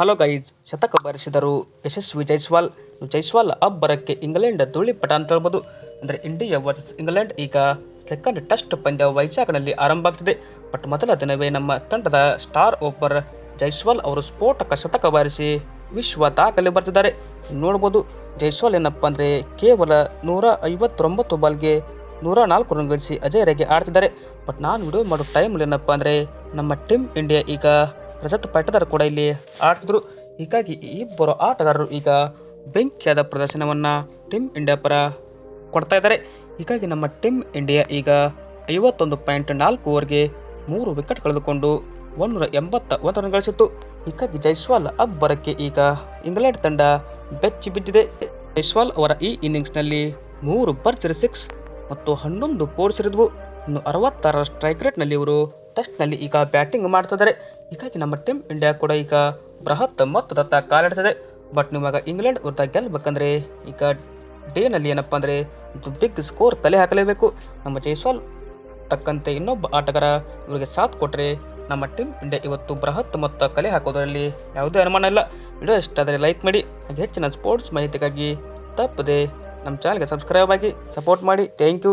Hello guys ಶತಕ ಬಾರಿಸಿದರು. ಯಶಸ್ವಿ ಜೈಸ್ವಾಲ್. ಜೈಸ್ವಾಲ್ ಅಬ್ಬರಕ್ಕೆ ಇಂಗ್ಲೆಂಡ್ ಧೂಳಿಪಟ ಅಂತ ಹೇಳ್ಬೋದು ಅಂದರೆ ಇಂಡಿಯಾ ವರ್ಸಸ್ ಇಂಗ್ಲೆಂಡ್ ಈಗ ಸೆಕೆಂಡ್ ಟೆಸ್ಟ್ ಪಂದ್ಯ ವೈಶಾಖನಲ್ಲಿ ಆರಂಭ ಆಗ್ತಿದೆ. ಬಟ್ ಮೊದಲ ದಿನವೇ ನಮ್ಮ ತಂಡದ ಸ್ಟಾರ್ ಓಪರ್ ಜೈಸ್ವಾಲ್ ಅವರು ಸ್ಫೋಟಕ ಶತಕ ಬಾರಿಸಿ ವಿಶ್ವ ದಾಖಲೆ ಬರ್ತಿದ್ದಾರೆ ನೋಡ್ಬೋದು, ಜೈಸ್ವಾಲ್ ಏನಪ್ಪ ಅಂದರೆ ಕೇವಲ ನೂರ ಐವತ್ತೊಂಬತ್ತು ಬಾಲ್ಗೆ ನೂರ ನಾಲ್ಕು ರನ್ ಗಳಿಸಿ ಅಜಯರಿಗೆ ಆಡ್ತಿದ್ದಾರೆ. ಬಟ್ ನಾನು ವಿಡಿಯೋ ಮಾಡೋ ಟೈಮಲ್ಲಿ ಏನಪ್ಪ ಅಂದರೆ ನಮ್ಮ ಟೀಮ್ ಇಂಡಿಯಾ ಈಗ ರಜತ್ ಪಾಟೀದಾರ್ ಕೂಡ ಇಲ್ಲಿ ಆಡ್ತಿದ್ರು. ಹೀಗಾಗಿ ಇಬ್ಬರು ಆಟಗಾರರು ಈಗ ಬೆಂಕಿಯಾದ ಪ್ರದರ್ಶನವನ್ನು ಟೀಮ್ ಇಂಡಿಯಾ ಪರ ಕೊಡ್ತಾ ಇದ್ದಾರೆ. ಹೀಗಾಗಿ ನಮ್ಮ ಟೀಮ್ ಇಂಡಿಯಾ ಈಗ ಐವತ್ತೊಂದು ಪಾಯಿಂಟ್ ನಾಲ್ಕು ಓವರ್ಗೆ ಮೂರು ವಿಕೆಟ್ ಕಳೆದುಕೊಂಡು ಒಂದೂರ ಎಂಬತ್ತ ಒಂದು ರನ್ ಗಳಿಸಿತ್ತು. ಹೀಗಾಗಿ ಜೈಸ್ವಾಲ್ ಅಬ್ಬರಕ್ಕೆ ಈಗ ಇಂಗ್ಲೆಂಡ್ ತಂಡ ಬೆಚ್ಚಿ ಬಿದ್ದಿದೆ. ಜೈಸ್ವಾಲ್ ಅವರ ಈ ಇನ್ನಿಂಗ್ಸ್ನಲ್ಲಿ ಮೂರು ಭರ್ಜರಿ ಸಿಕ್ಸ್ ಮತ್ತು ಹನ್ನೊಂದು ಪೋರ್ಸ್ ಸೇರಿದ್ವು. ಇನ್ನು ಅರವತ್ತಾರರ ಸ್ಟ್ರೈಕ್ ರೇಟ್ನಲ್ಲಿ ಇವರು ಟೆಸ್ಟ್ನಲ್ಲಿ ಈಗ ಬ್ಯಾಟಿಂಗ್ ಮಾಡ್ತಿದ್ದಾರೆ. ಹೀಗಾಗಿ ನಮ್ಮ ಟೀಮ್ ಇಂಡಿಯಾ ಕೂಡ ಈಗ ಬೃಹತ್ ಮೊತ್ತದತ್ತ ಕಾಲಿಡ್ತದೆ. ಬಟ್ ನಿಮಗೆ ಇಂಗ್ಲೆಂಡ್ ವಿರುದ್ಧ ಗೆಲ್ಲಬೇಕಂದ್ರೆ ಈಗ ಡೇನಲ್ಲಿ ಏನಪ್ಪ ಅಂದರೆ ಒಂದು ಬಿಗ್ ಸ್ಕೋರ್ ತಲೆ ಹಾಕಲೇಬೇಕು. ನಮ್ಮ ಜೈಸ್ವಾಲ್ ತಕ್ಕಂತೆ ಇನ್ನೊಬ್ಬ ಆಟಗಾರ ಇವರಿಗೆ ಸಾಥ್ ಕೊಟ್ಟರೆ ನಮ್ಮ ಟೀಮ್ ಇಂಡಿಯಾ ಇವತ್ತು ಬೃಹತ್ ಮೊತ್ತ ಕಲೆ ಹಾಕೋದರಲ್ಲಿ ಯಾವುದೇ ಅನುಮಾನ ಇಲ್ಲ. ವಿಡಿಯೋ ಇಷ್ಟ ಲೈಕ್ ಮಾಡಿ, ಹಾಗೆ ಹೆಚ್ಚಿನ ಸ್ಪೋರ್ಟ್ಸ್ ಮಾಹಿತಿಗಾಗಿ ತಪ್ಪದೆ ನಮ್ಮ ಚಾನಲ್ಗೆ ಸಬ್ಸ್ಕ್ರೈಬ್ ಆಗಿ ಸಪೋರ್ಟ್ ಮಾಡಿ. Thank you